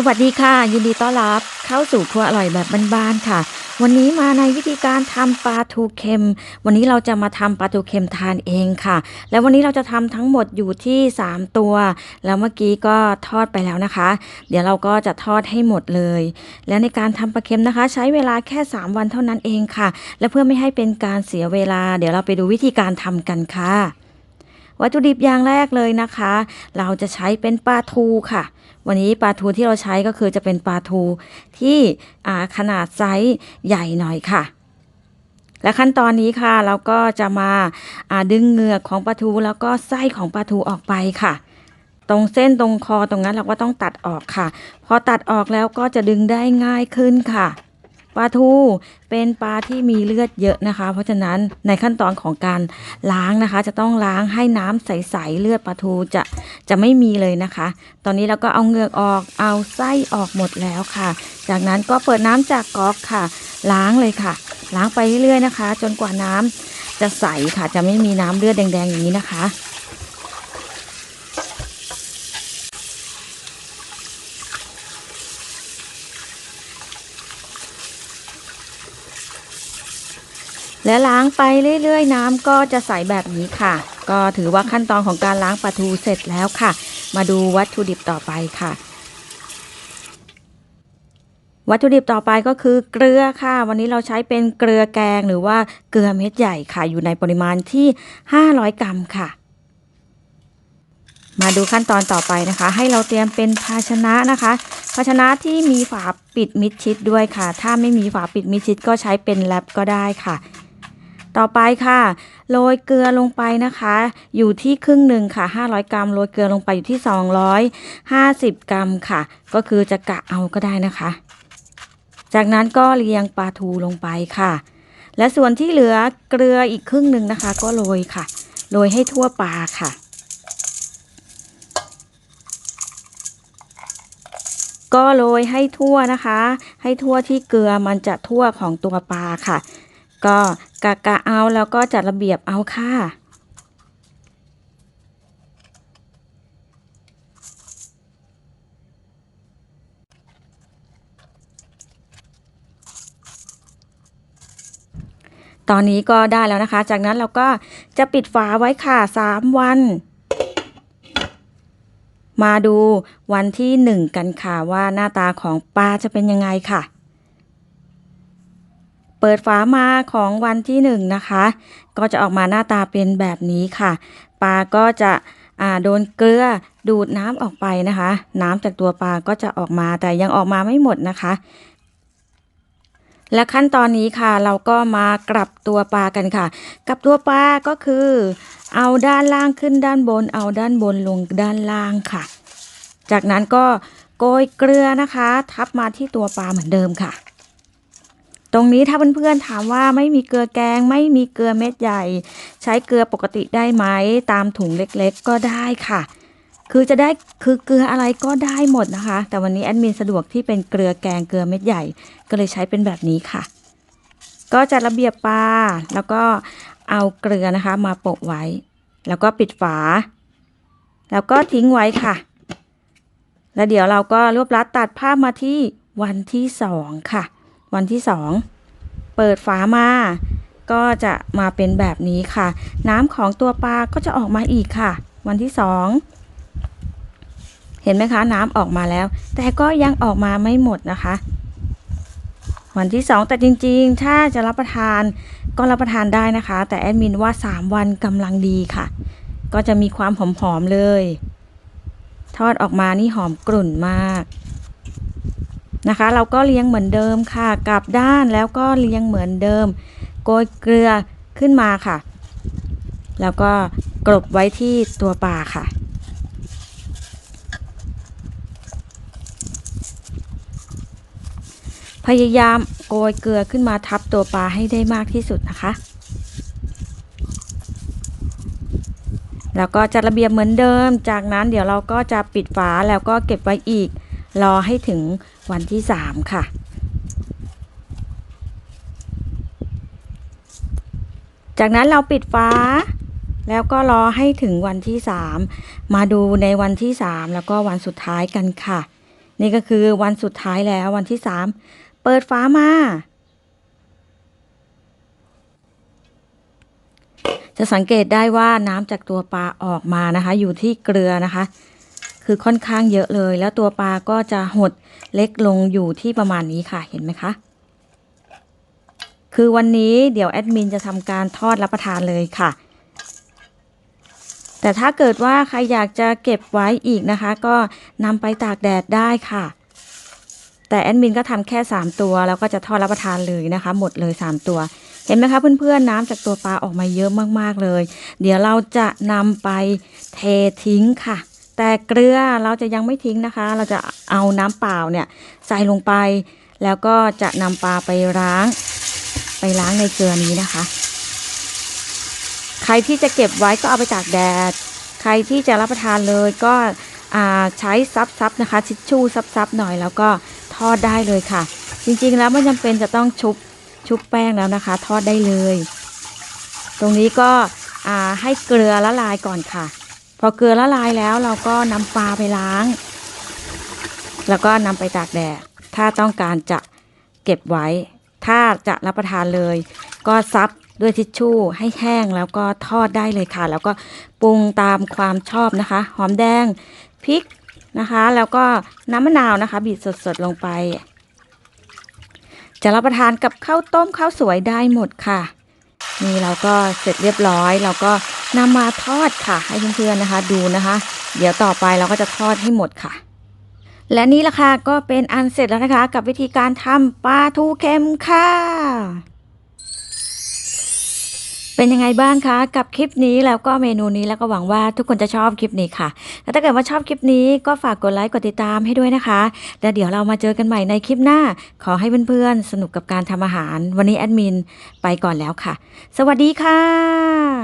สวัสดีค่ะ ยินดีต้อนรับเข้าสู่ครัวอร่อยแบบบ้านๆค่ะ วันนี้มาในวิธีการทำปลาทูเค็ม วันนี้เราจะมาทำปลาทูเค็มทานเองค่ะ แล้ววันนี้เราจะทำทั้งหมดอยู่ที่ 3 ตัว แล้วเมื่อกี้ก็ทอดไปแล้วนะคะ เดี๋ยวเราก็จะทอดให้หมดเลย แล้วในการทำปลาเค็มนะคะ ใช้เวลาแค่ 3 วันเท่านั้นเองค่ะ และเพื่อไม่ให้เป็นการเสียเวลา เดี๋ยวเราไปดูวิธีการทำกันค่ะ วัตถุดิบอย่างแรกเลยนะคะ เราจะใช้เป็นปลาทูค่ะ วันนี้ปลาทูที่เราใช้ก็คือจะเป็นปลาทูที่ขนาดไซส์ใหญ่หน่อยค่ะและขั้นตอนนี้ค่ะเราก็จะมาาดึงเหงือกของปลาทูแล้วก็ไส้ของปลาทูออกไปค่ะ ตรงเส้นตรงคอตรงนั้นเราก็ต้องตัดออกค่ะ พอตัดออกแล้วก็จะดึงได้ง่ายขึ้นค่ะ ปลาทูเป็นปลาที่มีเลือดเยอะนะคะ เพราะฉะนั้นในขั้นตอนของการล้างนะคะ จะต้องล้างให้น้ำใสๆเลือดปลาทูจะจะไม่มีเลยนะคะ ตอนนี้เราก็เอาเหงือกออกเอาไส้ออกหมดแล้วค่ะ จากนั้นก็เปิดน้ำจากก๊อกค่ะ ล้างเลยค่ะ ล้างไปเรื่อยๆนะคะ จนกว่าน้ำจะใสค่ะจะไม่มีน้ำเลือดแดงๆอย่างนี้นะคะ และล้างไปเรื่อยๆ น้ำก็จะใสแบบนี้ค่ะ ก็ถือว่าขั้นตอนของการล้างปลาทูเสร็จแล้วค่ะ มาดูวัตถุดิบต่อไปค่ะ วัตถุดิบต่อไปก็คือเกลือค่ะ วันนี้เราใช้เป็นเกลือแกงหรือว่าเกลือเม็ดใหญ่ค่ะ อยู่ในปริมาณที่ 500 กรัมค่ะ มาดูขั้นตอนต่อไปนะคะ ให้เราเตรียมเป็นภาชนะนะคะ ภาชนะที่มีฝาปิดมิดชิดด้วยค่ะ ถ้าไม่มีฝาปิดมิดชิดก็ใช้เป็นแรปก็ได้ค่ะ ต่อไปค่ะโรยเกลือลงไปนะคะ อยู่ที่ครึ่งหนึ่งค่ะ 500 กรัมโรยเกลือลงไปอยู่ที่ 250 กรัมค่ะ ก็คือจะกะเอาก็ได้นะคะ จากนั้นก็เรียงปลาทูลงไปค่ะ และส่วนที่เหลือเกลืออีกครึ่งหนึ่งนะคะ ก็โรยค่ะโรยให้ทั่วปลาค่ะก็โรยให้ทั่วนะคะ ให้ทั่วที่เกลือมันจะทั่วของตัวปลาค่ะ ก็ กะกะเอาแล้วก็จัดระเบียบเอาค่ะ ตอนนี้ก็ได้แล้วนะคะ จากนั้นเราก็จะปิดฝาไว้ค่ะ 3 วัน มาดูวันที่ 1 กันค่ะว่าหน้าตาของปลาจะเป็นยังไงค่ะ เปิดฝามาของวันที่หนึ่งนะคะ ก็จะออกมาหน้าตาเป็นแบบนี้ค่ะ ปลาก็จะโดนเกลือดูดน้ำออกไปนะคะ น้ำจากตัวปลาก็จะออกมาแต่ยังออกมาไม่หมดนะคะ และขั้นตอนนี้ค่ะ เราก็มากลับตัวปลากันค่ะ กลับตัวปลาก็คือ เอาด้านล่างขึ้นด้านบน เอาด้านบนลงด้านล่างค่ะ จากนั้นก็โกยเกลือนะคะ ทับมาที่ตัวปลาเหมือนเดิมค่ะ ตรงนี้ถ้าเพื่อนๆถามว่าไม่มีเกลือแกง ไม่มีเกลือเม็ดใหญ่ ใช้เกลือปกติได้ไหมตามถุงเล็กๆ ก็ได้ค่ะ คือจะได้คือเกลืออะไรก็ได้หมดนะคะ แต่วันนี้แอดมินสะดวกที่เป็นเกลือแกงเกลือเม็ดใหญ่ ก็เลยใช้เป็นแบบนี้ค่ะ ก็จัดระเบียบปลาแล้วก็เอาเกลือนะคะมาโปะไว้ แล้วก็ปิดฝา แล้วก็ทิ้งไว้ค่ะ แล้วเดี๋ยวเราก็รวบรัดตัดภาพมาที่วันที่สองค่ะ วันที่สองเปิดฝามาก็จะมาเป็นแบบนี้ค่ะ น้ำของตัวปลาก็จะออกมาอีกค่ะ วันที่สองเห็นไหมคะ น้ำออกมาแล้ว แต่ก็ยังออกมาไม่หมดนะคะ วันที่สองแต่จริงๆ ถ้าจะรับประทานก็รับประทานได้นะคะ แต่แอดมินว่า 3 วันกำลังดีค่ะ ก็จะมีความหอมๆเลย ทอดออกมานี่หอมกลุ่นมาก นะคะ เราก็เลี้ยงเหมือนเดิมค่ะกลับด้านแล้วก็เลี้ยงเหมือนเดิม โกยเกลือขึ้นมาค่ะ แล้วก็กลบไว้ที่ตัวปลาค่ะพยายามโกยเกลือขึ้นมาทับตัวปลาให้ได้มากที่สุดนะคะ แล้วก็จัดระเบียบเหมือนเดิม จากนั้นเดี๋ยวเราก็จะปิดฝาแล้วก็เก็บไว้อีก รอให้ถึงวันที่3ค่ะ จากนั้นเราปิดฝาแล้วก็รอให้ถึงวันที่3มมาดูในวันที่3แล้วก็วันสุดท้ายกันค่ะ นี่ก็คือวันสุดท้ายแล้ววันที่สามเปิดฝามาจะสังเกตได้ว่าน้ำจากตัวปลาออกมานะคะ อยู่ที่เกลือนะคะ คือค่อนข้างเยอะเลย แล้วตัวปลาก็จะหดเล็กลงอยู่ที่ประมาณนี้ค่ะเห็นไหมคะ คือวันนี้เดี๋ยวแอดมินจะทำการทอดรับประทานเลยค่ะ แต่ถ้าเกิดว่าใครอยากจะเก็บไว้อีกนะคะ ก็นำไปตากแดดได้ค่ะ แต่แอดมินก็ทำแค่ 3 ตัว แล้วก็จะทอดรับประทานเลยนะคะ หมดเลย 3 ตัวเห็นไหมคะเพื่อนๆน้ำจากตัวปลาออกมาเยอะมากๆเลย เดี๋ยวเราจะนำไปเททิ้งค่ะ แต่เกลือเราจะยังไม่ทิ้งนะคะ เราจะเอาน้ำเปล่าเนี่ยใส่ลงไป แล้วก็จะนำปลาไปล้าง ไปล้างในเกลือนี้นะคะ ใครที่จะเก็บไว้ก็เอาไปตากแดด ใครที่จะรับประทานเลยก็ใช้ซับๆนะคะทิชชู่ซับๆหน่อยแล้วก็ทอดได้เลยค่ะ จริงๆแล้วไม่จำเป็นจะต้องชุบชุบแป้งแล้วนะคะ ทอดได้เลย ตรงนี้ก็ให้เกลือละลายก่อนค่ะ พอเกลือละลายแล้วเราก็นำปลาไปล้าง แล้วก็นำไปตากแดดถ้าต้องการจะเก็บไว้ ถ้าจะรับประทานเลย ก็ซับด้วยทิชชู่ให้แห้งแล้วก็ทอดได้เลยค่ะ แล้วก็ปรุงตามความชอบนะคะ หอมแดงพริกนะคะ แล้วก็น้ำมะนาวนะคะ บีบสดๆลงไป จะรับประทานกับข้าวต้มข้าวสวยได้หมดค่ะ นี่เราก็เสร็จเรียบร้อยเราก็ นำมาทอดค่ะ ให้เพื่อนๆนะคะ ดูนะคะ เดี๋ยวต่อไปเราก็จะทอดให้หมดค่ะ และนี่ละค่ะก็เป็นอันเสร็จแล้วนะคะ กับวิธีการทำปลาทูเค็มค่ะ เป็นยังไงบ้างคะ กับคลิปนี้แล้วก็เมนูนี้แล้วก็หวังว่าทุกคนจะชอบคลิปนี้ค่ะแล้วถ้าเกิดว่าชอบคลิปนี้ก็ฝากกดไลค์กดติดตามให้ด้วยนะคะแล้วเดี๋ยวเรามาเจอกันใหม่ในคลิปหน้า ขอให้เพื่อนๆสนุกกับการทำอาหาร วันนี้แอดมินไปก่อนแล้วค่ะ สวัสดีค่ะ